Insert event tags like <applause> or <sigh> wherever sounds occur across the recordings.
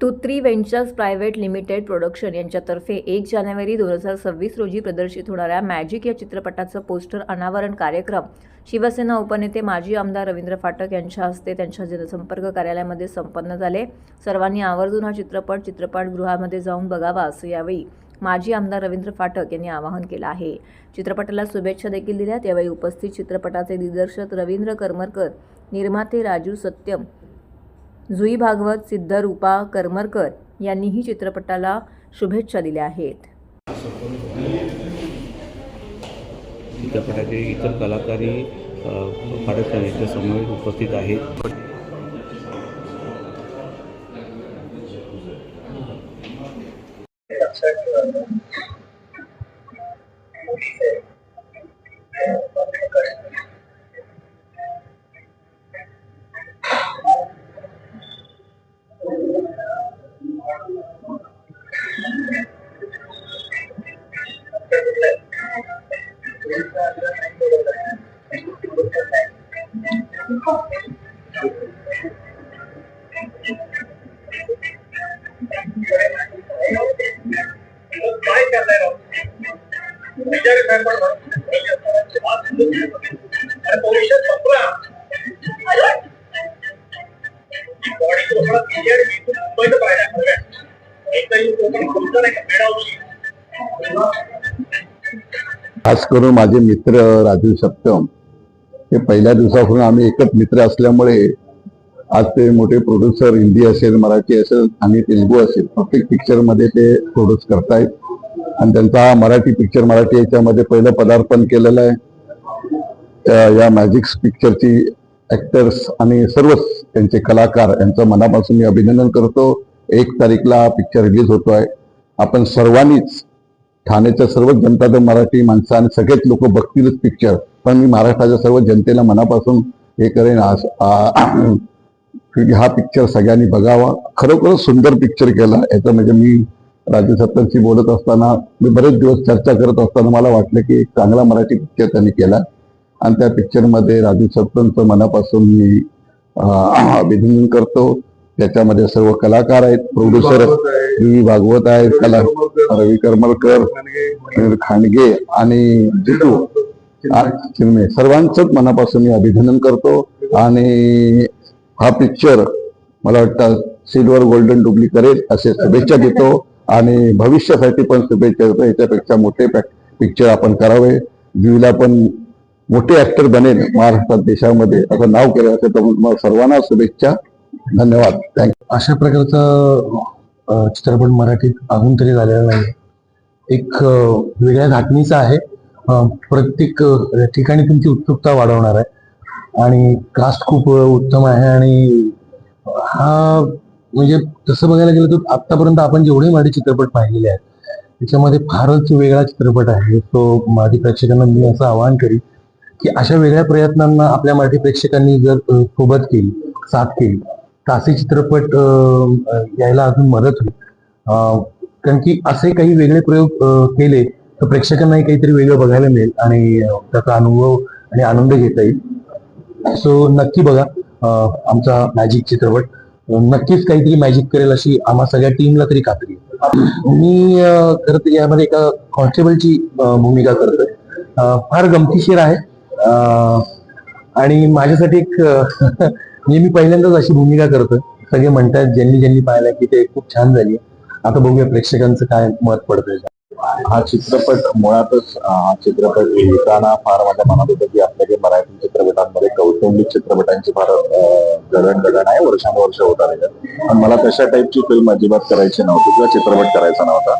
Tutri ventures private limited production यांच्यातर्फे एक जानेवारी दोन हजार सव्वीस रोजी प्रदर्शित होणाऱ्या मॅजिक या चित्रपटाचं पोस्टर अनावरण कार्यक्रम शिवसेना उपनेते माजी आमदार रवींद्र फाटक यांच्या हस्ते त्यांच्या जनसंपर्क कार्यालयामध्ये संपन्न झाले. सर्वांनी आवर्जून हा चित्रपट चित्रपटगृहामध्ये जाऊन बघावा असं यावेळी माजी आमदार रवींद्र फाटक यांनी आवाहन केलं आहे. चित्रपटाला शुभेच्छा देखील दिल्या. त्यावेळी उपस्थित चित्रपटाचे दिग्दर्शक रवींद्र करमरकर निर्माते राजू सत्यम जुई भागवत सिद्धरूपा करमरकर यांनीही चित्रपटाला शुभेच्छा दिल्या आहेत. चित्रपटाचे इतर कलाकारही अ, फाटक समोर उपस्थित आहेत. काय करताय राव विचार काय पण भविष्यात संपला बॉडी मी मुंबईत कोकण नाही खास करून माझे मित्र राजू सप्तम हे पहिल्या दिवसापासून आम्ही एकच मित्र असल्यामुळे आज ते मोठे प्रोड्युसर हिंदी असेल मराठी असेल आणि तेलुगू असेल प्रत्येक पिक्चरमध्ये ते प्रोड्यूस करतायत. आणि त्यांचा हा मराठी पिक्चर मराठी याच्यामध्ये पहिलं पदार्पण केलेलं आहे. त्या- या मॅजिक्स पिक्चरची ऍक्टर्स आणि सर्वच त्यांचे कलाकार यांचं मनापासून मी अभिनंदन करतो. एक तारीखला हा पिक्चर रिलीज होतो आहे आपण सर्वांनीच ठाण्याच्या सर्व जनता दल मराठी माणसं आणि सगळेच लोक बघतीलच पिक्चर पण मी महाराष्ट्राच्या सर्व जनतेला मनापासून हे करेन. हा पिक्चर सगळ्यांनी बघावा. खरोखर सुंदर पिक्चर केला. याचं म्हणजे मी राजू सत्तरशी बोलत असताना मी बरेच दिवस चर्चा करत असताना मला वाटलं की एक चांगला मराठी पिक्चर त्यांनी केला. आणि त्या पिक्चरमध्ये राजू सत्तनचं मनापासून मी अभिनंदन करतो. त्याच्यामध्ये सर्व कलाकार आहेत. प्रोड्युसर रवी भागवत आहेत. कला रवी करमरकर अनिल खांडगे आणि जितू. सर्वांचंच मनापासून मी अभिनंदन करतो. आणि हा पिक्चर मला वाटतं सिल्वर गोल्डन डुबली करेल असे शुभेच्छा देतो. आणि भविष्यासाठी पण शुभेच्छा देतो. याच्यापेक्षा मोठे पिक्चर आपण करावे. जुईला पण मोठे ऍक्टर बनेल महाराष्ट्रात देशामध्ये. असं नाव केलं असेल तर तुम्हाला सर्वांना शुभेच्छा. धन्यवाद. थँक्यू अशा प्रकारचा चित्रपट मराठीत अजून तरी झालेला नाही. एक वेगळ्या धाटणीचा आहे. प्रत्येक ठिकाणी तुमची उत्सुकता वाढवणार आहे. आणि कास्ट खूप उत्तम आहे आणि हा म्हणजे तसं बघायला गेलं तर आतापर्यंत आपण जेवढे मराठी चित्रपट पाहिलेले आहेत त्याच्यामध्ये फारच वेगळा चित्रपट आहे. तो मराठी प्रेक्षकांना मी असं आवाहन करीन की अशा वेगळ्या प्रयत्नांना आपल्या मराठी प्रेक्षकांनी जर सोबत केली साथ केली तर असे चित्रपट यायला अजून मदत होईल. कारण की असे काही वेगळे प्रयोग केले तर प्रेक्षकांनाही काहीतरी वेगळं बघायला मिळेल आणि त्याचा अनुभव आणि आनंद घेता येईल. सो नक्की बघा आमचा मॅजिक चित्रपट. नक्कीच काहीतरी मॅजिक करेल अशी आम्हा सगळ्या टीमला तरी खात्री मी खरं तर यामध्ये एका कॉन्स्टेबलची भूमिका करतोय. फार गमतीशीर आहे. आणि माझ्यासाठी एक म्हणजे <laughs> मी पहिल्यांदाच अशी भूमिका करतोय. सगळे म्हणतात ज्यांनी ज्यांनी पाहिलं की ते खूप छान झाली आता बघूया प्रेक्षकांचं काय मत पडतंय. हा चित्रपट मुळातच हा चित्रपट लिहिताना फार माझ्या मनात होतं की आपल्या काही मराठी चित्रपटांमध्ये कौटुंबिक चित्रपटांची फार जडणघडण आहे वर्षानुवर्ष होत आलेलं पण मला तशा टाईपची फिल्म अजिबात करायची नव्हती किंवा चित्रपट करायचा नव्हता.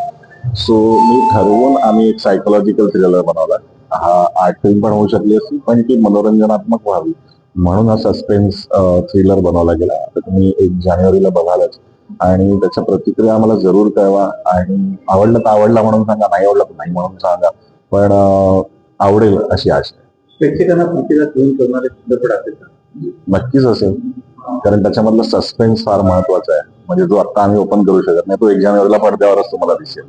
सो मी ठरवून आम्ही एक सायकोलॉजिकल थ्रिलर बनवला. हा आर्ट फिल्म पण होऊ शकली असती पण ती मनोरंजनात्मक व्हावी म्हणून हा सस्पेन्स थ्रिलर बनवला गेला. तर तुम्ही एक जानेवारीला बघालच. आणि त्याच्या प्रतिक्रिया आम्हाला जरूर कळवा. आणि आवडलं तर आवडला म्हणून सांगा नाही आवडलं तर नाही म्हणून सांगा. पण आवडेल अशी आशा आहे. प्रेक्षकांना प्रतिसाद घेऊन करणारे चित्रपट असेल नक्कीच असेल. कारण त्याच्यामधलं सस्पेन्स फार महत्त्वाचा आहे. म्हणजे जो आता आम्ही ओपन करू शकत नाही तो एक जानेवारीला पडद्यावरच तुम्हाला दिसेल.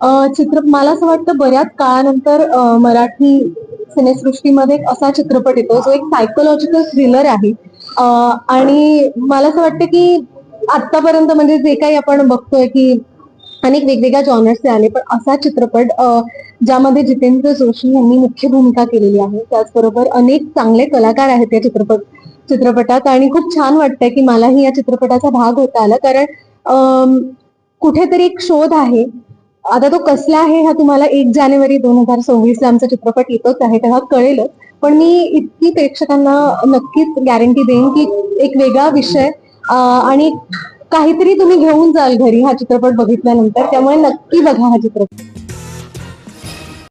अ, चित्र मला असं वाटतं बऱ्याच काळानंतर अ, मराठी सिनेसृष्टीमध्ये एक असा चित्रपट येतो जो एक सायकोलॉजिकल थ्रिलर आहे. आणि मला असं वाटतं की आतापर्यंत म्हणजे जे काही आपण बघतोय की अनेक वेगवेगळ्या जॉनर्सचे आले पण असा चित्रपट ज्यामध्ये जितेंद्र जोशी यांनी मुख्य भूमिका केलेली आहे. त्याचबरोबर अनेक चांगले कलाकार आहेत या चित्रपट चित्रपटात आणि खूप छान वाटतंय की मलाही या चित्रपटाचा भाग होता आला. कारण कुठेतरी एक शोध आहे आता तो कसला आहे हा तुम्हाला एक जानेवारी दोन हजार सव्वीस ला आमचा चित्रपट येतोच आहे तेव्हा कळेलच. पण मी इतकी प्रेक्षकांना नक्कीच गॅरंटी देईन की एक वेगळा विषय आणि काहीतरी तुम्ही घेऊन जाल घरी हा चित्रपट बघितल्यानंतर त्यामुळे नक्की बघा हा चित्रपट.